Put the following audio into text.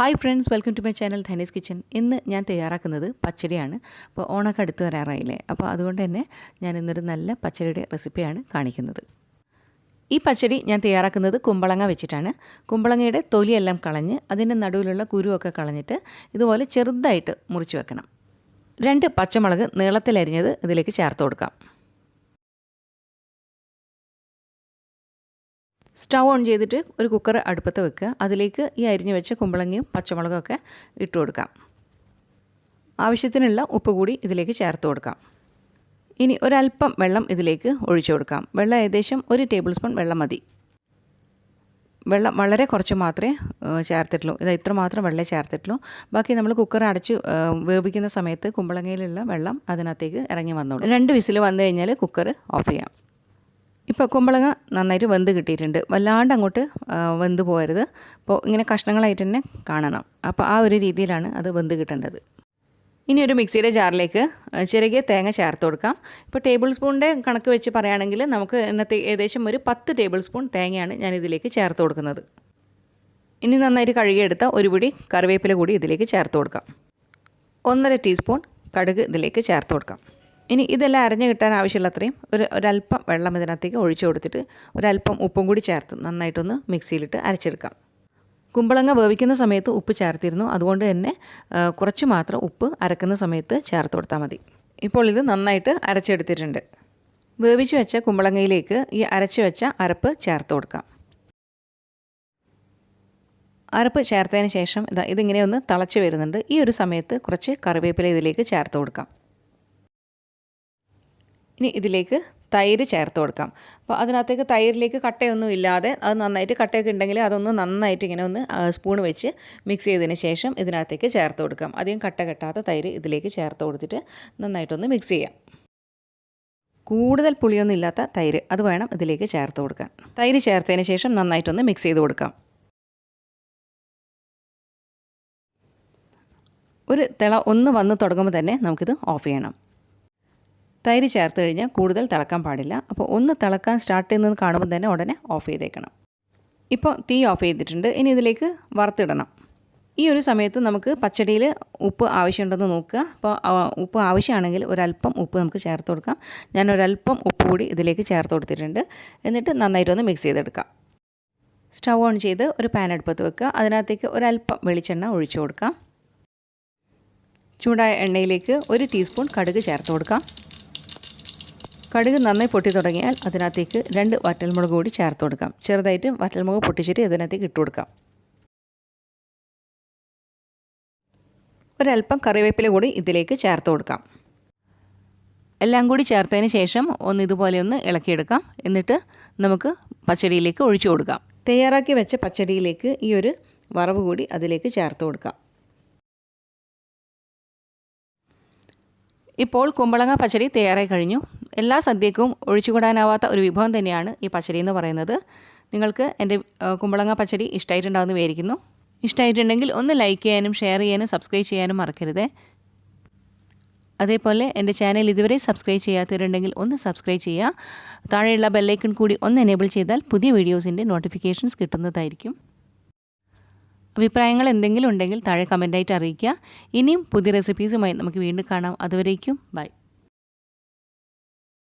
Hi friends welcome to my channel Dhanis kitchen ഇന്ന് ഞാൻ തയ്യാറാക്കുന്നത് പച്ചടിയാണ്. അപ്പോൾ ഓണൊക്കെ അടുത്ത് വരാറായില്ലേ? അപ്പോൾ അതുകൊണ്ട് തന്നെ ഞാൻ ഇന്നൊരു നല്ല പച്ചടിയുടെ റെസിപ്പിയാണ് കാണിക്കുന്നത്. ഈ പച്ചടി ഞാൻ തയ്യാറാക്കുന്നത് കുമ്പളങ്ങ വെച്ചിട്ടാണ്. കുമ്പളങ്ങയുടെ തൊലിയെല്ലാം കളഞ്ഞ് അതിന്റെ നടുവിലുള്ള കുരുവൊക്കെ കളഞ്ഞിട്ട് ഇതുപോലെ ചെറുതായിട്ട് മുറിച്ച് വെക്കണം. രണ്ട് പച്ചമുളക് നീളത്തിലരിഞ്ഞത് ഇതിലേക്ക് ചേർത്ത് കൊടുക്കാം. സ്റ്റൗ ഓൺ ചെയ്തിട്ട് ഒരു കുക്കർ അടുപ്പത്ത് വെക്കുക. അതിലേക്ക് ഈ അരിഞ്ഞു വെച്ച കുമ്പളങ്ങയും പച്ചമുളകൊക്കെ ഇട്ട് കൊടുക്കാം. ആവശ്യത്തിനുള്ള ഉപ്പ് കൂടി ഇതിലേക്ക് ചേർത്ത് കൊടുക്കാം. ഇനി ഒരല്പം വെള്ളം ഇതിലേക്ക് ഒഴിച്ചു കൊടുക്കാം. വെള്ളം ഏകദേശം ഒരു ടേബിൾ സ്പൂൺ വെള്ളം മതി. വെള്ളം വളരെ കുറച്ച് മാത്രമേ ചേർത്തിട്ടുള്ളൂ. ഇത് ഇത്ര മാത്രം വെള്ളം ചേർത്തിട്ടുള്ളൂ. ബാക്കി നമ്മൾ കുക്കർ അടച്ച് വേവിക്കുന്ന സമയത്ത് കുമ്പളങ്ങയിലുള്ള വെള്ളം അതിനകത്തേക്ക് ഇറങ്ങി വന്നോളൂ. രണ്ട് വിസിൽ വന്നു കഴിഞ്ഞാൽ കുക്കർ ഓഫ് ചെയ്യാം. ഇപ്പോൾ കുമ്പളങ്ങ നന്നായിട്ട് വെന്ത് കിട്ടിയിട്ടുണ്ട്. വല്ലാണ്ട് അങ്ങോട്ട് വെന്ത് പോകരുത്. അപ്പോൾ ഇങ്ങനെ കഷ്ണങ്ങളായിട്ട് തന്നെ കാണണം. അപ്പോൾ ആ ഒരു രീതിയിലാണ് അത് വെന്ത് കിട്ടേണ്ടത്. ഇനി ഒരു മിക്സിയുടെ ജാറിലേക്ക് ചെറിയ തേങ്ങ ചേർത്ത് കൊടുക്കാം. ഇപ്പോൾ ടേബിൾ സ്പൂണിന്റെ കണക്ക് വെച്ച് പറയുകയാണെങ്കിൽ നമുക്ക് ഇന്നത്തെ ഏകദേശം ഒരു പത്ത് ടേബിൾ സ്പൂൺ തേങ്ങയാണ് ഞാൻ ഇതിലേക്ക് ചേർത്ത് കൊടുക്കുന്നത്. ഇനി നന്നായിട്ട് കഴുകിയെടുത്ത ഒരു പിടി കറിവേപ്പില കൂടി ഇതിലേക്ക് ചേർത്ത് കൊടുക്കാം. ഒന്നര ടീസ്പൂൺ കടുക് ഇതിലേക്ക് ചേർത്ത് കൊടുക്കാം. ഇനി ഇതെല്ലാം അരഞ്ഞു കിട്ടാൻ ആവശ്യമുള്ള അത്രയും ഒരു ഒരല്പം വെള്ളം ഇതിനകത്തേക്ക് ഒഴിച്ചു കൊടുത്തിട്ട് ഒരല്പം ഉപ്പും കൂടി ചേർത്ത് നന്നായിട്ടൊന്ന് മിക്സിയിലിട്ട് അരച്ചെടുക്കാം. കുമ്പളങ്ങ വേവിക്കുന്ന സമയത്ത് ഉപ്പ് ചേർത്തിരുന്നു. അതുകൊണ്ട് തന്നെ കുറച്ച് മാത്രം ഉപ്പ് അരക്കുന്ന സമയത്ത് ചേർത്ത് കൊടുത്താൽ മതി. ഇപ്പോൾ ഇത് നന്നായിട്ട് അരച്ചെടുത്തിട്ടുണ്ട്. വേവിച്ച് വെച്ച കുമ്പളങ്ങയിലേക്ക് ഈ അരച്ച് വെച്ച അരപ്പ് ചേർത്ത് കൊടുക്കാം. അരപ്പ് ചേർത്തതിന് ശേഷം ഇതാ ഇതിങ്ങനെ ഒന്ന് തിളച്ച് വരുന്നുണ്ട്. ഈ ഒരു സമയത്ത് കുറച്ച് കറിവേപ്പില ഇതിലേക്ക് ചേർത്ത് കൊടുക്കാം. ഇനി ഇതിലേക്ക് തൈര് ചേർത്ത് കൊടുക്കാം. അപ്പോൾ അതിനകത്തേക്ക് തൈരിലേക്ക് കട്ടയൊന്നും ഇല്ലാതെ അത് നന്നായിട്ട് കട്ടയൊക്കെ ഉണ്ടെങ്കിൽ അതൊന്ന് നന്നായിട്ട് ഇങ്ങനെ ഒന്ന് സ്പൂൺ വെച്ച് മിക്സ് ചെയ്തതിന് ശേഷം ഇതിനകത്തേക്ക് ചേർത്ത് കൊടുക്കാം. അധികം കട്ട കെട്ടാത്ത തൈര് ഇതിലേക്ക് ചേർത്ത് കൊടുത്തിട്ട് നന്നായിട്ടൊന്ന് മിക്സ് ചെയ്യാം. കൂടുതൽ പുളിയൊന്നും ഇല്ലാത്ത തൈര് അത് വേണം ഇതിലേക്ക് ചേർത്ത് കൊടുക്കാൻ. തൈര് ചേർത്തതിന് ശേഷം നന്നായിട്ടൊന്ന് മിക്സ് ചെയ്ത് കൊടുക്കാം. ഒരു തിള ഒന്ന് വന്ന് തുടങ്ങുമ്പോൾ തന്നെ നമുക്കിത് ഓഫ് ചെയ്യണം. തൈര് ചേർത്ത് കഴിഞ്ഞാൽ കൂടുതൽ തിളക്കാൻ പാടില്ല. അപ്പോൾ ഒന്ന് തിളക്കാൻ സ്റ്റാർട്ട് ചെയ്യുന്നത് കാണുമ്പോൾ തന്നെ ഉടനെ ഓഫ് ചെയ്തേക്കണം. ഇപ്പോൾ തീ ഓഫ് ചെയ്തിട്ടുണ്ട്. ഇനി ഇതിലേക്ക് വറുത്തിടണം. ഈ ഒരു സമയത്ത് നമുക്ക് പച്ചടിയിൽ ഉപ്പ് ആവശ്യമുണ്ടെന്ന് നോക്കുക. അപ്പോൾ ഉപ്പ് ആവശ്യമാണെങ്കിൽ ഒരല്പം ഉപ്പ് നമുക്ക് ചേർത്ത് കൊടുക്കാം. ഞാൻ ഒരല്പം ഉപ്പ് കൂടി ഇതിലേക്ക് ചേർത്ത് കൊടുത്തിട്ടുണ്ട്. എന്നിട്ട് നന്നായിട്ടൊന്ന് മിക്സ് ചെയ്തെടുക്കാം. സ്റ്റൗ ഓൺ ചെയ്ത് ഒരു പാൻ അടുപ്പത്ത് വെക്കുക. അതിനകത്തേക്ക് ഒരല്പം വെളിച്ചെണ്ണ ഒഴിച്ചു കൊടുക്കാം. ചൂടായ എണ്ണയിലേക്ക് ഒരു ടീസ്പൂൺ കടുക് ചേർത്ത് കൊടുക്കാം. കടുക് നന്നായി പൊട്ടി തുടങ്ങിയാൽ അതിനകത്തേക്ക് രണ്ട് വറ്റൽമുളക് കൂടി ചേർത്ത് കൊടുക്കാം. ചെറുതായിട്ട് വറ്റൽമുളക് പൊട്ടിച്ചിട്ട് ഇതിനകത്തേക്ക് ഇട്ട് കൊടുക്കാം. ഒരല്പം കറിവേപ്പില കൂടി ഇതിലേക്ക് ചേർത്ത് കൊടുക്കാം. എല്ലാം കൂടി ചേർത്തതിന് ശേഷം ഒന്ന് ഇതുപോലെ ഒന്ന് ഇളക്കിയെടുക്കാം. എന്നിട്ട് നമുക്ക് പച്ചടിയിലേക്ക് ഒഴിച്ചു കൊടുക്കാം. തയ്യാറാക്കി വെച്ച പച്ചടിയിലേക്ക് ഈ ഒരു വറവ് കൂടി അതിലേക്ക് ചേർത്ത് കൊടുക്കാം. ഇപ്പോൾ കുമ്പളങ്ങ പച്ചടി തയ്യാറായി കഴിഞ്ഞു. എല്ലാ സദ്യക്കും ഒഴിച്ചുകൂടാനാവാത്ത ഒരു വിഭവം തന്നെയാണ് ഈ പച്ചരി എന്ന് പറയുന്നത്. നിങ്ങൾക്ക് എന്റെ കുമ്പളങ്ങ പച്ചടി ഇഷ്ടമായിട്ടുണ്ടാകുമെന്ന് വിചാരിക്കുന്നു. ഇഷ്ടമായിട്ടുണ്ടെങ്കിൽ ഒന്ന് ലൈക്ക് ചെയ്യാനും ഷെയർ ചെയ്യാനും സബ്സ്ക്രൈബ് ചെയ്യാനും മറക്കരുത്. അതേപോലെ എന്റെ ചാനൽ ഇതുവരെ സബ്സ്ക്രൈബ് ചെയ്യാത്തവരുണ്ടെങ്കിൽ ഒന്ന് സബ്സ്ക്രൈബ് ചെയ്യുക. താഴെയുള്ള ബെല്ലൈക്കൺ കൂടി ഒന്ന് എനേബിൾ ചെയ്താൽ പുതിയ വീഡിയോസിന്റെ നോട്ടിഫിക്കേഷൻസ് കിട്ടുന്നതായിരിക്കും. അഭിപ്രായങ്ങൾ എന്തെങ്കിലും ഉണ്ടെങ്കിൽ താഴെ കമന്റായിട്ട് അറിയിക്കുക. ഇനിയും പുതിയ റെസിപ്പീസുമായി നമുക്ക് വീണ്ടും കാണാം. അതുവരേക്കും ബൈ.